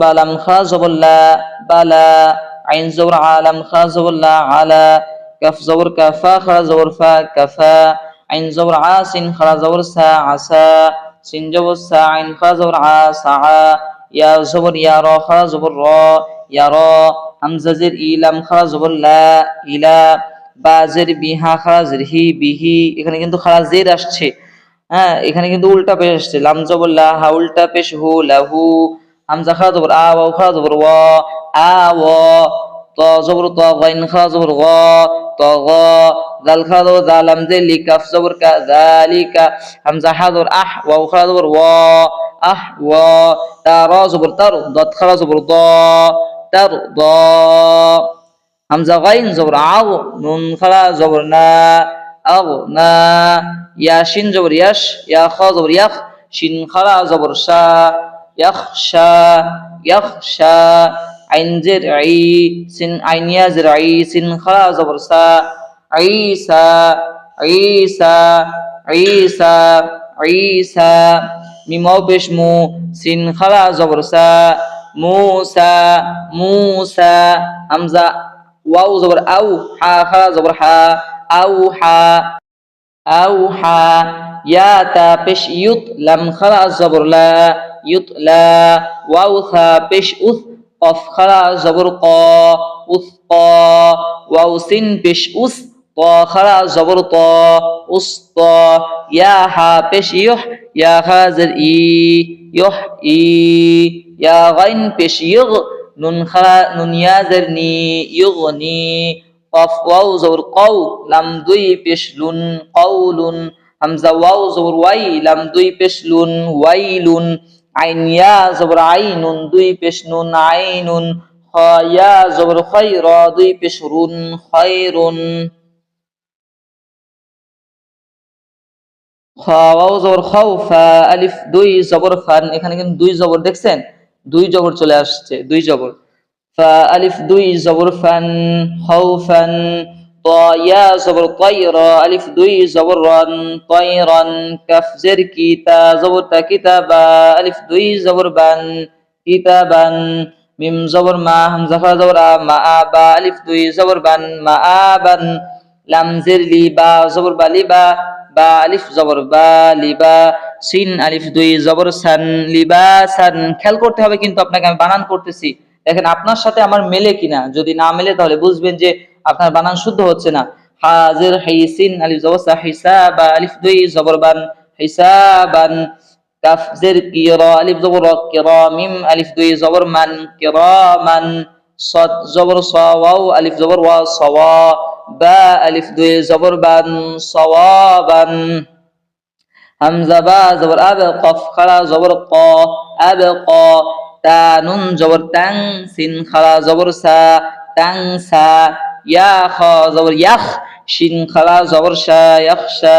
বালাম খা জবল্লা বালা, আইন জবর আলাম খা জবল্লা আলা, কাফ জবর কাফা খরা জবর ফা, কাফা, আইন জবর আ, সিন খরা জবর সা আসা সিন জবর সা, আইন খরা জবর আ, সা ইয়া জবর ইয়া র খরা জবর র, ইয়া র হামজাজের ইলাম খরা জবর লা ইলা বাজের বিহা খারাজের হি বিহি, এখানে কিন্তু খারাজের আসছে। হ্যাঁ এখানে কিন্তু উল্টা পেশ আসছে। লাম জবর লা হা, উল্টা পেশ হু লাহু হামজা খারা জবর আ ওয়া খারা জবর ওয়া আ ওয়া ত জবর ত গাইন খারা জবর গ ত গ দাল খারা জবর দা লাম জে লি কাফ জবর কা যালিকা হামজা হা জবর আহ ওয়া খারা জবর ওয়া আহ ওয়া তা র জবর তার দত খারা জবর দ তার দ হামজা গাইন জবর আও নুন খারা জবর না আও না ইয়া শিন জবর ইয়াশ ইয়া খ জবর ইয়াখ শিন খারা জবর শা ইয়াখশা ইয়াখশা আইন জের আই সিন আইন ইয়া জের আই সিন খারা জবর সা ঈসা ঈসা ঈসা ঈসা মিমাও পেশ মু সিন খারা জবর সা মুসা মুসা হামজা ওয়াও জবর আউ হা খা জবর হা আউ হা আউ হা ইয়া তা পেশ ইউত লাম খরা জবর লা, ইউত লা ওয়াও থা পেশ উথ কফ খরা জবর ক উথ ক ওয়াও সিন পেশ উস, ত খরা জবর ত, উস ত, ইয়া হা পেশ ইউহ ইয়া খা জের ই ইউহ ই, ইয়া গাইন পেশ ইউগ নুন খারা নুন ইয়াজের নি ইউগনি কফ, ওয়াও জবর কও, লাম দুই পেশ লুন কওলুন হামজা, ওয়াও জবর ওয়াই, লাম দুই পেশ লুন ওয়াইলুন আইন ইয়া জবর আইনুন দুই পেশ নুন আইনুন খ ইয়া জবর খৈর দুই পেশ রুন খৈরুন খ, ওয়াও জবর খাউফা আলিফ, দুই জবর ফান এখানে কিন্তু দুই জবর দেখছেন? দুই জবর চলে আসছে, দুই জবর। ফা আলিফ দুই জবর ফান খাউফান ত, ইয়া জবর তাইরা আলিফ দুই জবর রান তাইরান কাফ জের কিতা জবর তা কিতাবা, আলিফ দুই জবর বান, কিতাবান, মিম জবর মা, হামজা ফা জবর আ, মা আবা আলিফ দুই জবর বান, মা আবান লাম জের লি, বা, জবর বা লিবা বা আলিফ জবর বা লিবা সিন, আলিফ দুই জবর সান লিবা সান। খেয়াল করতে হবে কিন্তু আপনাকে আমি বানান করতেছি। দেখেন আপনার সাথে আমার মেলে কিনা যদি না মেলে তাহলে বুঝবেন যে আপনার বানান শুদ্ধ হচ্ছে না হাজির হাইসিন আলিফ জবর সা হিসাবা আলিফ দুই জবর বান হিসাবান কাফ জের কিরা আলিফ জবর র কিরা মিম আলিফ দুই জবর মান কিরামান صاد জবর সা ওয়াও আলিফ জবর ওয়া সওয়া বা আলিফ দুই জবর বান সওয়াবান হামজা বা জবর আব কফ খারা জবর ক আব ক তা নুন জবর তাং সিন খালা জবর সা, তাং সা ইয়া খ জবর ইয়াখ শিন খালা জবর শা ইয়াখশা